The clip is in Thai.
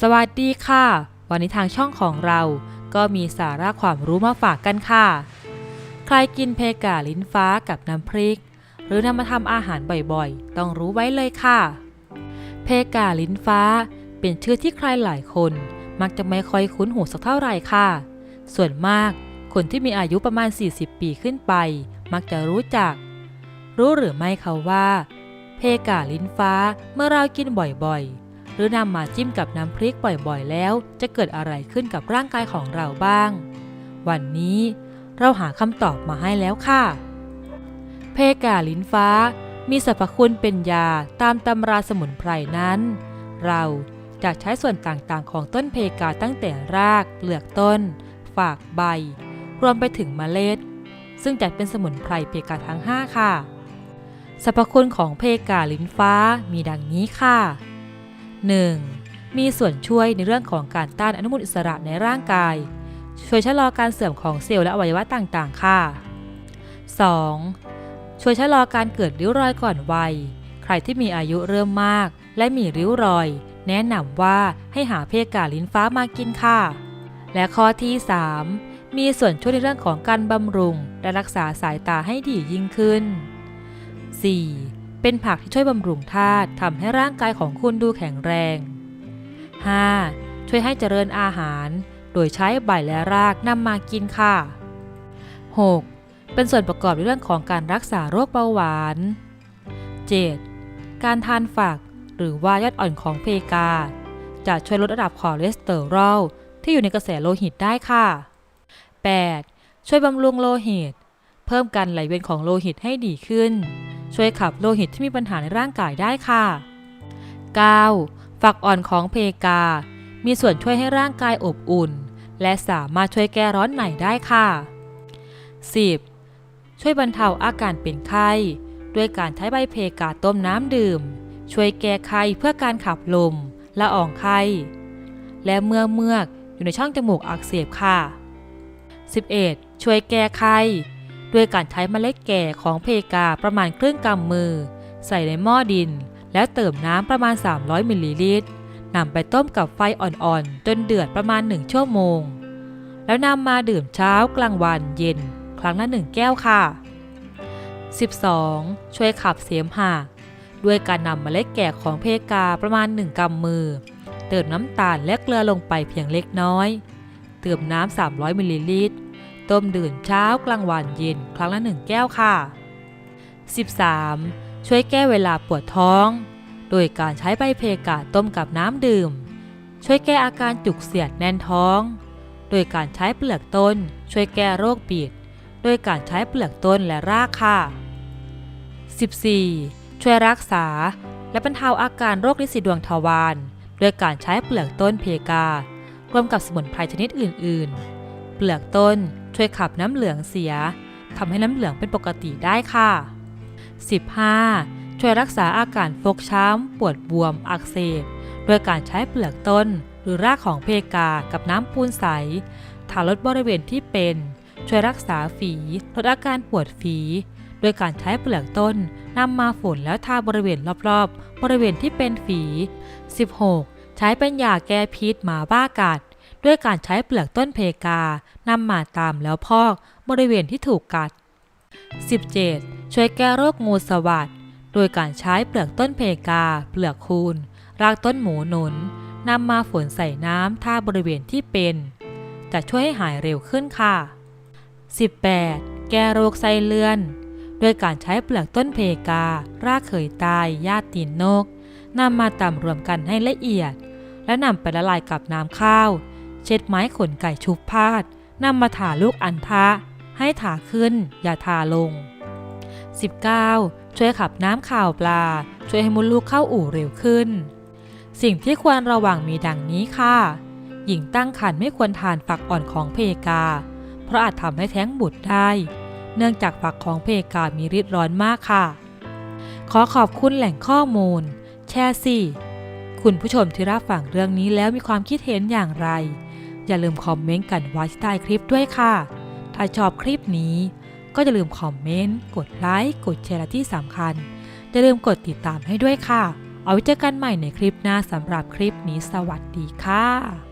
สวัสดีค่ะ วันนี้ทางช่องของเราก็มีสาระความรู้มาฝากกันค่ะ ใครกินเพกาลิ้นฟ้ากับน้ำพริก หรือนำมาทำอาหารบ่อยๆ ต้องรู้ไว้เลยค่ะ เพกาลิ้นฟ้า เป็นชื่อที่ใครหลายคน มักจะไม่ค่อยคุ้นหูสักเท่าไหร่ค่ะ ส่วนมากคนที่มีอายุประมาณ 40 ปีขึ้นไป มักจะรู้จัก รู้หรือไม่คะว่า เพกาลิ้นฟ้าเมื่อเรากินบ่อยๆ หรือนำมาจิ้มกับน้ำพริกบ่อยๆแล้ว จะเกิดอะไรขึ้นกับร่างกายของเราบ้าง วันนี้เราหาคำตอบมาให้แล้วค่ะ เพกาลิ้นฟ้า มีสรรพคุณเป็นยาตามตำราสมุนไพรนั้น เราจะใช้ส่วนต่างๆ ของต้นเพกาตั้งแต่รากเปลือกต้น ฝากใบ รวมไปถึงเมล็ด ซึ่งจัดเป็นสมุนไพรเพกาทั้ง 5 ค่ะสรรพคุณของเพกาลิ้นฟ้ามีดังนี้ค่ะ 1. มีส่วนช่วยในเรื่องของการต้านอนุมูลอิสระในร่างกาย ช่วยชะลอการเสื่อมของเซลล์และอวัยวะต่างๆ ค่ะ 2. ช่วยชะลอการเกิดริ้วรอยก่อนวัย ใครที่มีอายุเริ่มมาก และมีริ้วรอย แนะนำว่าให้หาเพกาลิ้นฟ้ามากินค่ะ และข้อที่ 3 มีส่วนช่วยในเรื่องของการบำรุง และรักษาสายตาให้ดียิ่งขึ้น 4. เป็นผักที่ช่วยบำรุงธาตุทำให้ร่างกายของคุณดูแข็งแรง 5. ช่วยให้เจริญอาหาร โดยใช้ใบและรากนำมากินค่ะ 6. เป็นส่วนประกอบในเรื่องของการรักษาโรคเบาหวาน 7. การทานฝักหรือว่ายอดอ่อนของเพกา จะช่วยลดระดับคอเลสเตอรอลที่อยู่ในกระแสโลหิตได้ค่ะ 8. ช่วยบำรุงโลหิต เพิ่มการไหลเวียนของโลหิตให้ดีขึ้น ช่วยขับโลหิตที่มีปัญหาในร่างกายได้ค่ะ 9. ฝักอ่อนของเพกา มีส่วนช่วยให้ร่างกายอบอุ่น และสามารถช่วยแก้ร้อนในได้ค่ะ 10. ช่วยบรรเทาอาการเป็นไข้ ด้วยการใช้ใบเพกาต้มน้ำดื่ม ช่วยแก้ไข้เพื่อการขับลมละอองไข้ และเมื่อเมือกอยู่ในช่องจมูกอักเสบค่ะ 11. ช่วยแก้ไข้ ด้วยการใช้เมล็ดแก่ของเพกาประมาณครึ่งกำมือ ใส่ในหม้อดิน แล้วเติมน้ำประมาณ 300 มิลลิลิตรนำไปต้มกับไฟอ่อนๆ จนเดือดประมาณ 1 ชั่วโมง แล้วนำมาดื่มเช้ากลางวันเย็น ครั้งละหนึ่งแก้วค่ะ 12. ช่วยขับเสมหะด้วยการนำเมล็ดแก่ของเพกาประมาณ 1กำมือ เติมน้ำตาลและเกลือลงไปเพียงเล็กน้อย เติมน้ำ 300มิลลิลิตร ต้มดื่มเช้ากลางวันเย็นครั้งละ 1 แก้วค่ะ 13. ช่วยแก้เวลาปวดท้อง โดยการใช้ใบเพกาต้มกับน้ำดื่ม ช่วยแก้อาการจุกเสียดแน่นท้อง โดยการใช้เปลือกต้น ช่วยแก้โรคบีดโดยการใช้เปลือกต้นและรากค่ะ 14. ช่วยรักษา และบรรเทาอาการโรคลินสีดวงทวารด้วยการใช้เปลือกต้นเพการวมกับสมุนไพรชนิดอื่น ๆ เปลือกต้น ช่วยขับน้ำเหลืองเสียทำให้น้ำเหลืองเป็นปกติได้ค่ะ 15. ช่วยรักษาอาการฟกช้ำ ปวดบวม อักเสบโดยการใช้เปลือกต้น หรือรากของเพกากับน้ำปูนใสทาลดบริเวณที่เป็น ช่วยรักษาฝีลดอาการปวดฝีโดยการใช้เปลือกต้นนำมาฝนแล้วทาบริเวณรอบๆ บริเวณที่เป็นฝี 16. ใช้เป็นยาแก้พิษหมาบ้ากัด ด้วยการใช้เปลือกต้นเพกานำมาตามแล้วพอกบริเวณที่ถูกกัด 17. ช่วยแก้โรคงูสวัสดโดยการใช้เปลือกต้นเพกา เปลือกคูน รากต้นหมูหนุนนำมาฝนใส่น้ำท่าบริเวณที่เป็น จะช่วยให้หายเร็วขึ้นค่ะ 18. แก้โรคไส้เลื่อน โดยการใช้เปลือกต้นเพกา รากเขยตายญาติตีนนกนำมาตำรวมกันให้ละเอียด และนำไปละลายกับน้ำข้าว เช็ดไม้ขนไก่ชุบพาดนำมาถาลูกอันทะ ให้ถาขึ้น อย่าทาลง 19. ช่วยขับน้ำข่าวปลา ช่วยให้มดลูกเข้าอู่เร็วขึ้น สิ่งที่ควรระวังมีดังนี้ค่ะ หญิงตั้งครรภ์ไม่ควรทานฝักอ่อนของเพกา เพราะอาจทำให้แท้งบุตรได้ เนื่องจากฝักของเพกามีฤทธิ์ร้อนมากค่ะ ขอขอบคุณแหล่งข้อมูล แช่สี่คุณผู้ชมที่รับฟังเรื่องนี้แล้วมีความคิดเห็นอย่างไร อย่าลืมคอมเมนต์กันไว้ใต้คลิปด้วยค่ะ ถ้าชอบคลิปนี้ ก็อย่าลืมคอมเมนต์ กดไลค์ กดแชร์ที่สำคัญ อย่าลืมกดติดตามให้ด้วยค่ะ เอาไว้เจอกันใหม่ในคลิปหน้าสำหรับคลิปนี้สวัสดีค่ะ